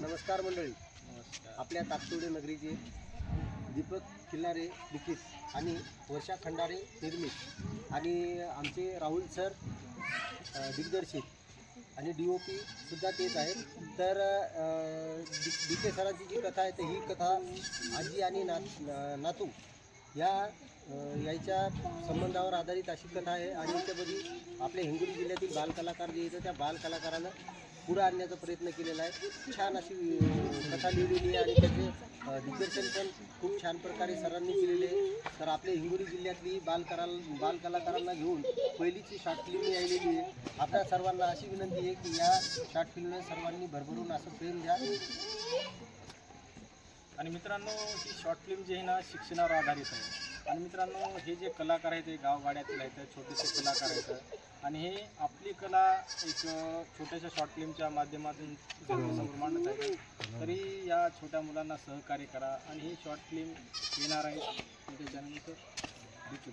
नमस्कार मंडळी. आपल्या तातोडे नगरीचे दीपक खिल्लारे लिखित आणि वर्षा खंडारे निर्मित आणि आमचे राहुल सर दिग्दर्शित आणि डी ओ पी सुद्धा तेच आहेत. तर डी के सरांची जी कथा आहे तर ही कथा आजी आणि ना नातू या अ, याच्या संबंधावर आधारित अशी कथा आहे. आणि त्यामध्ये आपल्या हिंगोली जिल्ह्यातील बालकलाकार जे येतं त्या बालकलाकारानं पुढं आणण्याचा प्रयत्न केलेला आहे. छान अशी कथा लिहिलेली आहे आणि त्याचे दिग्दर्शन पण खूप छान प्रकारे सरांनी केलेले आहे. तर आपल्या हिंगोली जिल्ह्यातली बालकला बालकलाकारांना घेऊन पहिलीची शॉर्ट फिल्म यायलेली आहे. आपल्या सर्वांना अशी विनंती आहे की या शॉर्ट फिल्मने सर्वांनी भरभरून असं प्रेम द्या आणि मित्रांनो ही शॉर्ट फिल्म जी आहे ना शिक्षणावर आधारित आहे. आणि मित्रांनो हे जे कलाकार आहेत ते गावगाड्यातील आहेत छोटेसे कलाकार आहेत. आणि हे आपली कला एक छोट्याशा शॉर्ट फिल्मच्या माध्यमातून जनतेसमोर मांडत आहे तरी या छोट्या मुलांना सहकार्य करा आणि ही शॉर्ट फिल्म येणार आहे. त्याच्यानंतर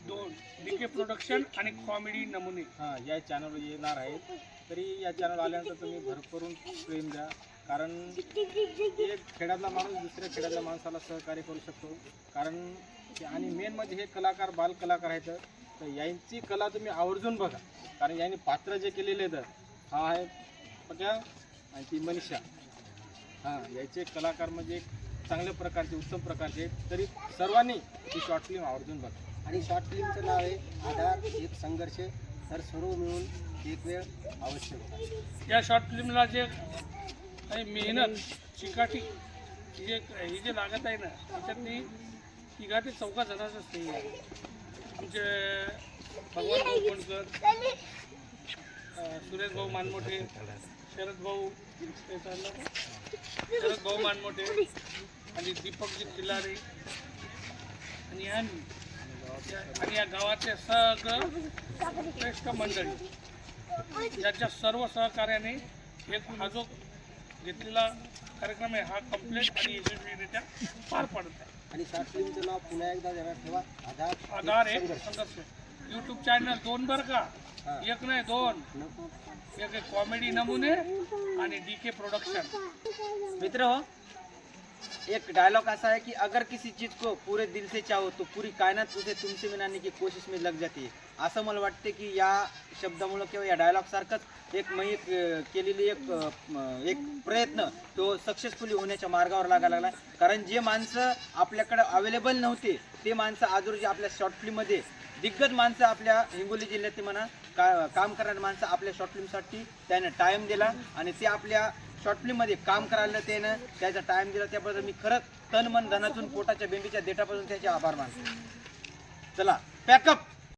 दोन डी के प्रोडक्शन आणि कॉमेडी नमुने. हां या चॅनलवर येणार आहेत तरी या चॅनल आल्यानंतर तुम्ही भरभरून प्रेम द्या. कारण एक खेड्यातला माणूस दुसऱ्या खेड्यातल्या माणसाला सहकार्य करू शकतो. कारण आणि मेन म्हणजे हे कलाकार बाल कलाकार आहेत. तर यांची कला तुम्ही आवर्जून बघा. कारण यांनी पात्र जे केलेले आहेत हा आहे पट्या आणि ती मनीषा. हां याचे कलाकार म्हणजे एक चांगल्या प्रकारचे उत्तम प्रकारचे तरी सर्वांनी ही शॉर्ट फिल्म आवर्जून बघा. आणि शॉर्ट फिल्मचं नाव आहे आधार एक संघर्ष. तर सर्व मिळून एक वेळ अवश्य बघा. या शॉर्ट फिल्मला जे काही मेहनत चिकाटी ही जे ही जे लागत आहे ना त्याच्यातनी तिघा ते चौका जणांचं असते तुमचे आमचे भगवान भाऊ कोणकर सुरेश भाऊ मानमोठे शरद भाऊ शरद भाऊ मानमोठे आणि दीपकजी खिल्लारे आणि आम्ही आणि या गावातले सगळं श्रेष्ठ मंडळी याच्या सर्व सहकार्याने एक हा जो घेतलेला कार्यक्रम आहे हा कंप्लीट आणि यशस्वीरित्या पार पडत आहे. आणि फिल्मचं नाव पुन्हा एकदा ध्यानात ठेवा. आधार आधार एक आहे संघर्ष. युट्यूब चॅनल दोन बरं का. एक नाही दोन. एक आहे कॉमेडी नमुने आणि डी के प्रोडक्शन मित्र हो एक डायलॉग ऐसा है कि अगर किसी चीज को पूरे दिल से चाहो तो पूरी कायनात उसे तुमसे मिळण्याची की कोशिश में लग जाते असं मला वाटते की या शब्दामुळं किंवा या डायलॉग सारखंच एक मी एक केलेली एक एक प्रयत्न तो सक्सेसफुली होण्याच्या मार्गावर लागायला लागला कारण जे माणसं आपल्याकडे अवेलेबल नव्हते ते माणसं आज आपल्या शॉर्ट फिल्ममध्ये दिग्गज माणसं आपल्या हिंगोली जिल्ह्यातील म्हणा का काम करणारी माणसं आपल्या शॉर्ट फिल्मसाठी त्यानं टाईम दिला आणि ते आपल्या शॉर्ट फिल्ममध्ये काम करायला त्यानं त्याचा टाईम दिला. त्याबद्दल मी खरंच तन मन धनातून पोटाच्या बेंबीच्या देठापासून त्याचे आभार मानतो. चला पॅकअप